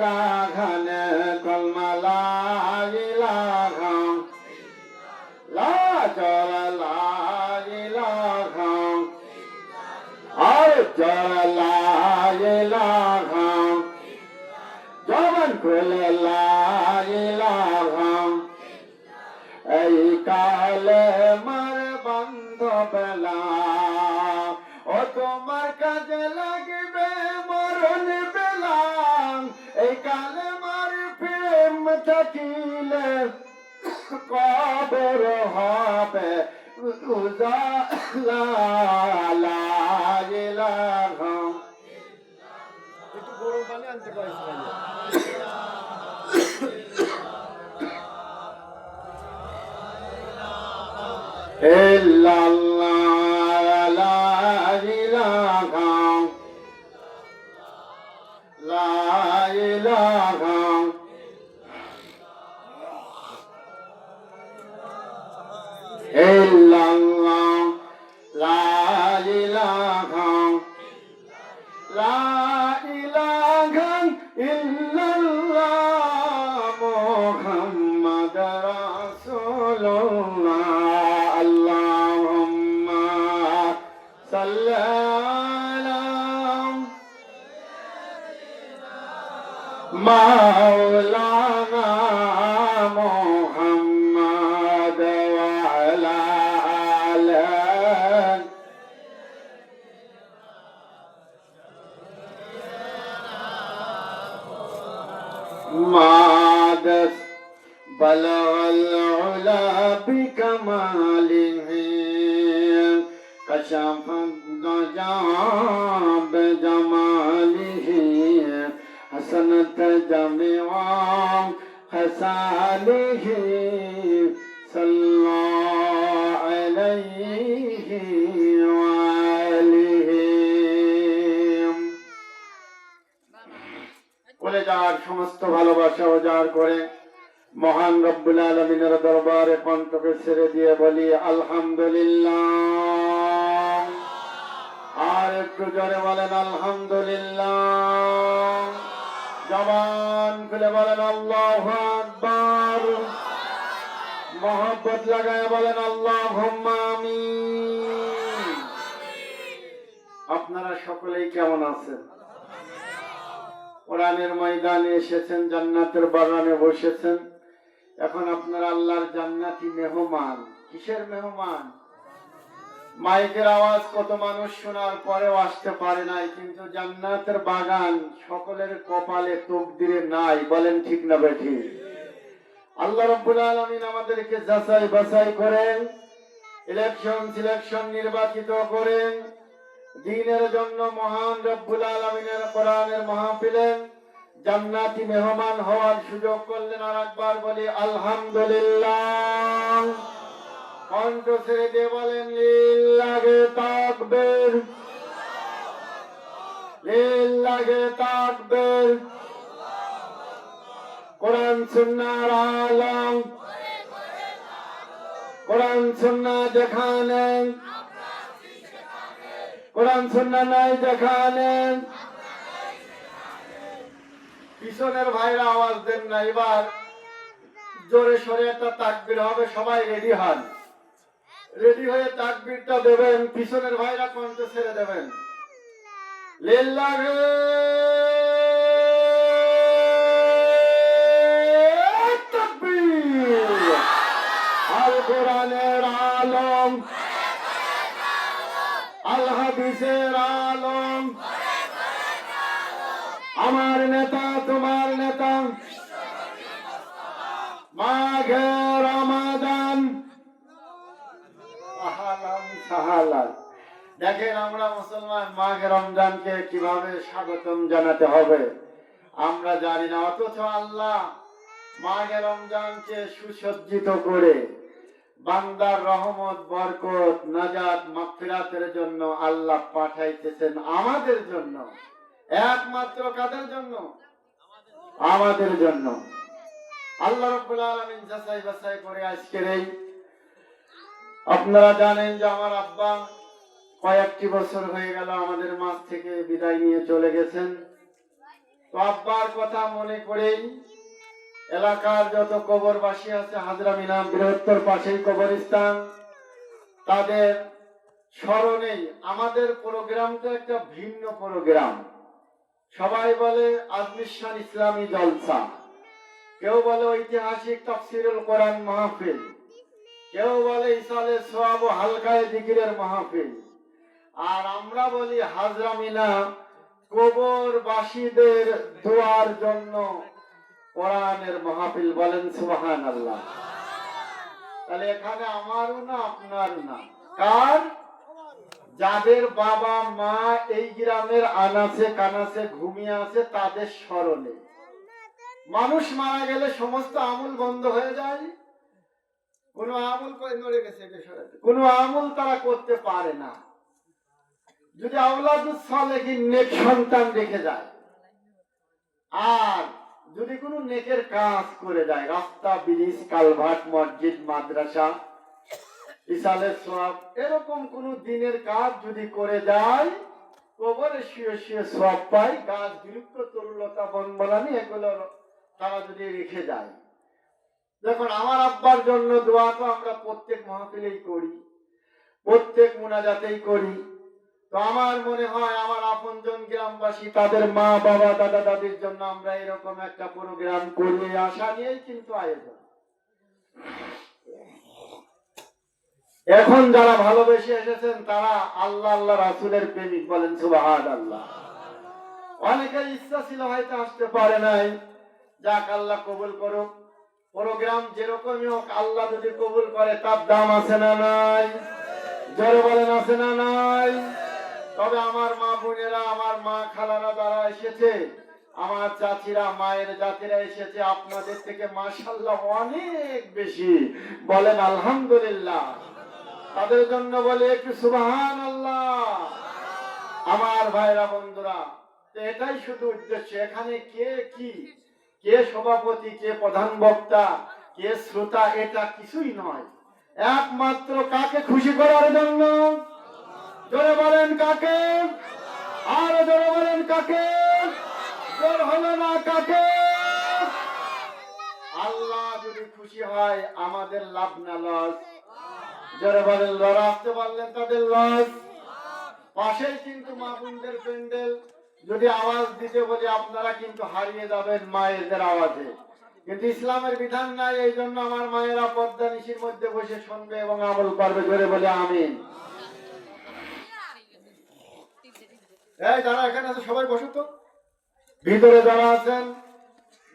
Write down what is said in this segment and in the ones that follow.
লাঘন কলমা লাগি লাচর লাগি লাঘম আর চর লাগি লাঘম জবন খুলে লাগি লাঘম এই কালে মার বন্ধ বেলা। ও তোমার কাজে লাগে কবর হবে। একটু গরম পানি আনতে পারিস مادس بلغ العلا بكماله كشف الضجا بجماله حسنت جميع خساله যার সমস্ত ভালোবাসা উজাড় করে মহান রব্বুল আলমিনের দরবারে কণ্ঠকে ছেড়ে দিয়ে বলি, আলহামদুলিল্লাহ। আর একটু জোরে বলেন, আলহামদুলিল্লাহ। জবান খুলে বলেন, আল্লাহ আকবার। মহব্বত লাগায় বলেন আল্লাহ আমিন। আপনারা সকলেই কেমন আছেন? কোরআনের ময়দানে এসেছেন, জান্নাতের বাগানে বসেছেন। এখন আপনারা আল্লাহর জান্নাতি মেহমান। কিসের মেহমান? মাইকের আওয়াজ কত মানুষ শোনার পরেও আসতে পারে নাই, কিন্তু জান্নাতের বাগান সকলের কপালে তকদিরে নাই, বলেন ঠিক না বেঠি আল্লাহ রব্বুল আলমিন আমাদেরকে যাচাই বাছাই করেন ইলেকশন সিলেকশন নির্বাচিত করেন। দিনের জন্য মহান রব্বুল আলমিনের কোরআনের মাহফিলে জান্নাতি মেহমান হওয়ার সুযোগ করলেন আর একবার বলি, আলহামদুলিল্লাহ। কণ্ঠ ছেড়ে দিয়ে বলেন লীল লাগে তাকবের। লীল লাগে তাকবের। কোরআন সুন্নার আলম। কোরআন সুন্না যেখানে কোরআন, সুন্না নাই যেখানে। পিছনের ভাইরা আওয়াজ দেন না, এবার জোরে সরে একটা তাকবির হবে, সবাই রেডি হন। রেডি হয়ে তাকবিরটা দেবেন, পিছনের ভাইরা কণ্ঠ ছেড়ে দেবেন। লিল্লাহে। তাকবীর। আল কোরআনের আলম। হাদিসের আলম। আমার নেতা, তোমার নেতা। দেখেন, আমরা মুসলমান রমজানকে কীভাবে স্বাগতম জানাতে হবে? আমরা জানি না, অথচ আল্লাহ মাঘে রমজানকে সুসজ্জিত করে বান্দার রহমত, বরকত, নাজাত, মাগফিরাতের জন্য আল্লাহ পাঠাইতেছেন আমাদের জন্য। একমাত্র কাদের জন্য? আমাদের জন্য। আল্লাহ রাব্বুল আলামিন যাচাই বাছাই করে আজকের এই, আপনারা জানেন যে আমার আব্বা কয়েকটি বছর হয়ে গেল আমাদের মাছ থেকে বিদায় নিয়ে চলে গেছেন। তো আব্বার কথা মনে করেই এলাকার যত কবরবাসী আছে, হাজরা মিনাম বৃহত্তর পাশেই কবরস্থান। তাদের স্মরণেই আমাদের প্রোগ্রামটা একটা ভিন্ন প্রোগ্রাম সবাই বলে আজমিশান ইসলামী জলসা। কেউ বলে ঐতিহাসিক তফসিরুল কোরআন মাহফিল। কেউ বলে ইসালে সোয়াব হালকায় দিকিরের মাহফিল। আর আমরা বলি হাজরা মিনা কবরবাসীদের দোয়ার জন্য কোরআনের মাহফিল বলেন সুবাহান আল্লাহ তাহলে এখানে আমারও না আপনার না। কার? যাদের বাবা, মা এই গ্রামের আনাচে কানাচে ঘুমিয়ে আছে, তাদের স্মরণে। মানুষ মারা গেলে সমস্ত আমল বন্ধ হয়ে যায়। কোনো আমল নড়ে গেছে। কোনো আমল তারা করতে পারে না। যদি আওলাদুস সালেহিন নেক সন্তান রেখে যায়, আর যদি কোনো নেকের কাজ করে যায় রাস্তা, ব্রিজ, কালভার্ট, মসজিদ, মাদ্রাসা ইসালের সব, এরকম কোন দিনের কাজ যদি করে যায় কবরে শুয়ে শুয়ে সব পাই, গাছ বিলুপ্ত, তরুলতা বনবনানি এগুলো তারা যদি রেখে যায় দেখুন, আমার আব্বার জন্য দোয়া তো আমরা প্রত্যেক মাহফিলেই করি, প্রত্যেক মোনাজাতেই করি। তো আমার মনে হয় আমার আপনজন গ্রামবাসী, তাদের মা, বাবা, দাদা, দাদির জন্য আমরা এরকম একটা প্রোগ্রাম করি আশা নিয়েই কিন্তু আয়োজন। এখন যারা ভালোবেসে এসেছেন, তারা আল্লাহ আল্লাহ রাসুলের প্রেমিক বলেন সুবাহাদ আল্লাহ অনেকের ইচ্ছা ছিল হয়তো আসতে পারে নাই। যাক, আল্লাহ কবুল করুক। প্রোগ্রাম যেরকমই হোক, আল্লাহ যদি কবুল করে, তার দাম আছে না নাই? জোরে বলেন, আছে না নাই? তবে আমার মা বোনেরা, আমার মা খালারা যারা এসেছে, আমার চাচিরা, মায়ের জাতিরা এসেছে, আপনাদের থেকে মাশাল্লাহ অনেক বেশি। বলেন আলহামদুলিল্লাহ। তাদের জন্য বলে একটু সুবাহান আল্লাহ আমার ভাইরা বন্ধুরা এটাই শুধু উদ্দেশ্য, এখানে কে কি? কে সভাপতি, কে প্রধান বক্তা, কে শ্রোতা, এটা কিছুই নয়। একমাত্র কাকে খুশি করার জন্য? জোরে বলেন কাকে? আর জোরে বলেন কাকে? জোর হলো না কাকে? আল্লাহ যদি খুশি হয়, আমাদের লাভ না লস। জোরে বলেন লড়া আসতে পারলেন তাদের লস। পাশেই কিন্তু মা বোনদের প্যান্ডেল। যদি আওয়াজ দিতে বলি, আপনারা কিন্তু হারিয়ে যাবেন মায়েদের আওয়াজে। কিন্তু ইসলামের বিধান নাই এই জন্য আমার মায়েরা পর্দা নিশির মধ্যে বসে শুনবে এবং আমল করবে। জোরে বলে, আমিন। এই যারা এখানে আছে সবাই বসে তো। ভিতরে যারা আছেন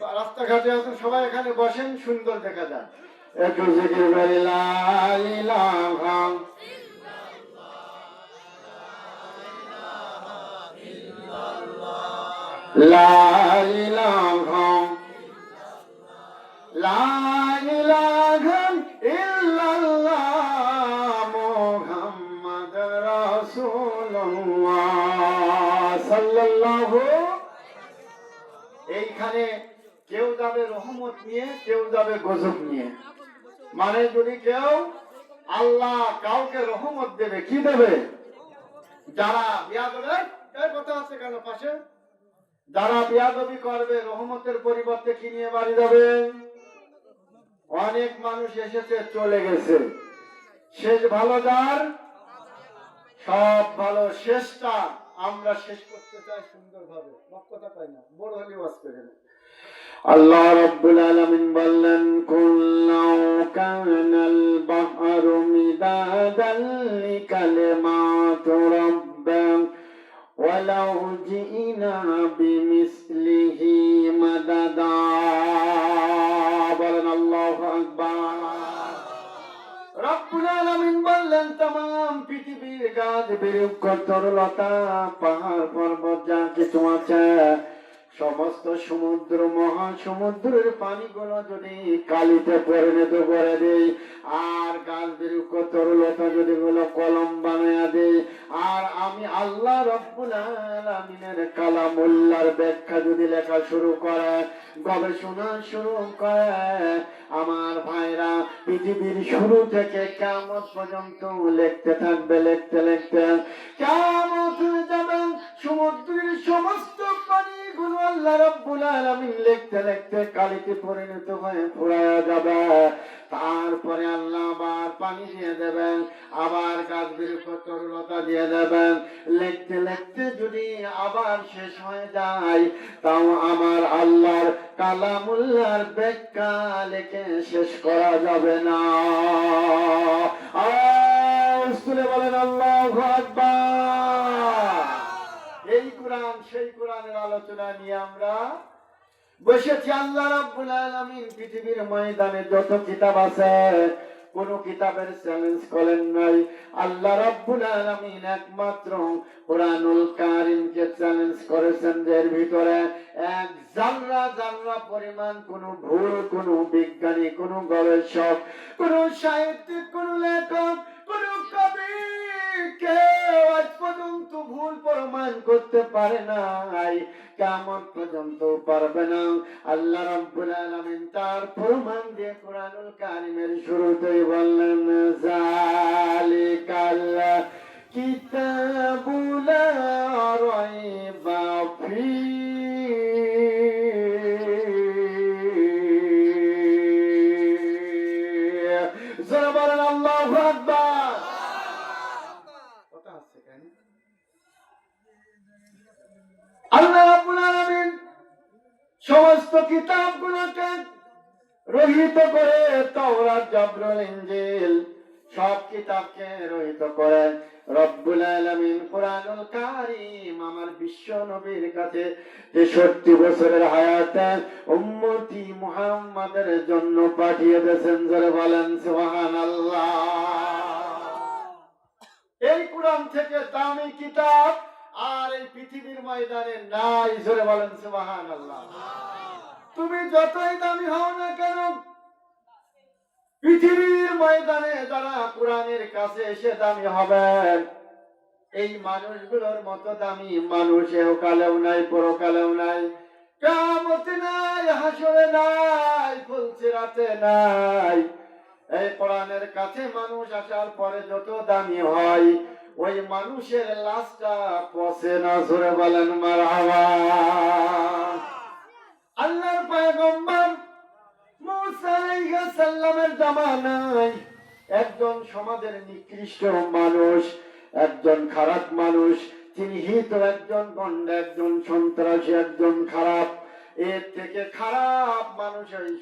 রাস্তাঘাটে আছেন সবাই এখানে বসেন সুন্দর দেখা যায় একটু জিকির করি লা ইলাহা এইখানে কেউ যাবে রহমত নিয়ে, কেউ যাবে গজব নিয়ে। মানে যদি কেউ আল্লাহ কাউকে রহমত দেবে, কি দেবে? যারা বিয়া দেবে কথা আছে কেন পাশে? যারা বিয়াদবি করবে, রহমতের পরিবর্তে কি নিয়ে বাড়ি যাবে? অনেক মানুষ এসেছে, চলে গেছে। শেষ ভালো যার? সব ভালো, শেষটা আমরা শেষ করতে চাই সুন্দরভাবে কথা পাই না বড় হলে ওয়াজ করে না আল্লাহ রাব্বুল আলামিন বললেন কুল্লাউ কানাল বাহরু মিদাদাল লিকালিমাতু রাব্বি ولو جئنا بمثله مددا বলেন আল্লাহু আকবার রব্বুল আলামিন বললেন तमाम পৃথিবীর গাছ বৃক্ষ তরলতা পাহাড় পর্বত যা কিছু আছে সমস্ত সমুদ্র, মহাসমুদ্রের পানিগুলো যদি কালিতে পরিণত করে দেই আর গাছ বৃক্ষ তরলতা যদি গুলো কলম বানায়া দেই আর আমি আল্লাহ রব্বুল আলামিনের কালামুল্লার ব্যাখ্যা যদি লেখা শুরু করে, গবেষণা শুরু করে, আমার ভাইরা পৃথিবীর শুরু থেকে কেমন পর্যন্ত লিখতে থাকবে লিখতে লিখতে, কেমন সমুদ্রের সমস্ত পানিগুলো আল্লাহ রব্বুল আলামিন লিখতে লিখতে কালিতে পরিণত হয়ে ফুরায়া যাবে। তারপরে আল্লাহ আবার পানি দিয়ে দেবেন, আবার গাছ বৃক্ষ তরুলতা দিয়ে দেবেন। লিখতে লিখতে যদি আবার শেষ হয়ে যায়, তাও আমার আল্লাহর কালামুল্লাহর ব্যাখ্যা লিখে শেষ করা যাবে না। তুলে বলেন আল্লাহ কোরআন সেই কোরআনের আলোচনা নিয়ে আমরা বসেছি। আল্লাহ রাব্বুল আলামিন পৃথিবীর ময়দানে যত কিতাব আছে, কোন কিতাবের চ্যালেঞ্জ করেন নাই। আল্লাহ রাব্বুল আলামিন একমাত্র কোরআনুল কারীমকে চ্যালেঞ্জ করেছেন এর ভিতরে এক জাররা জাররা পরিমাণ কোন ভুল, কোন বিজ্ঞানী, কোন গবেষক, কোন সাহিত্যিক, কোন লেখক, কোন কেউ আজ পর্যন্ত ভুল প্রমাণ করতে পারে নাই। কেমন পর্যন্ত পারবে না। আল্লাহ রব্বুল আলমিন তার প্রমাণ দিয়ে কোরআনুল কারিমের শুরুতেই বললেন কিতাবগুলোকে রহিত করে তাওরাত, জাবরুল ইনজিল, সব কিতাবকে রহিত করে রব্বুল আলামিন কোরআনুল কারীম আমার বিশ্ব নবীর কাছে যে তেষট্টি বছরের হায়াতে উম্মতি মুহাম্মাদের জন্য পাঠিয়ে দিয়েছেন যারা বলেন, সুবহানাল্লাহ। এই কোরআন থেকে দামি কিতাব আর এই পৃথিবীর ময়দানে নাই, জোরে বলেন সুবাহান আল্লাহ তুমি যতই দামি হও না কেন, পৃথিবীর ময়দানে যারা কোরআনের কাছে এসে দামি হবেন, এই মানুষগুলোর মতো দামি মানুষ এহকালেও নাই পরকালেও নাই। কামতে নাই, হাসরে নাই ফুলসিরাতে নাই। এই কোরআনের কাছে মানুষ আসার পরে যত দামি হয়, ওই মানুষের লাশটা পচে না, জোরে বলেন মারহাবা। আল্লাহর পয়গম্বর সালামের জামানায় একজন সমাজের নিকৃষ্ট মানুষ, একজন খারাপ মানুষ চিহ্নিত একজন গন্ড একজন, সন্ত্রাসী একজন, খারাপ। এর থেকে খারাপ মানুষ এই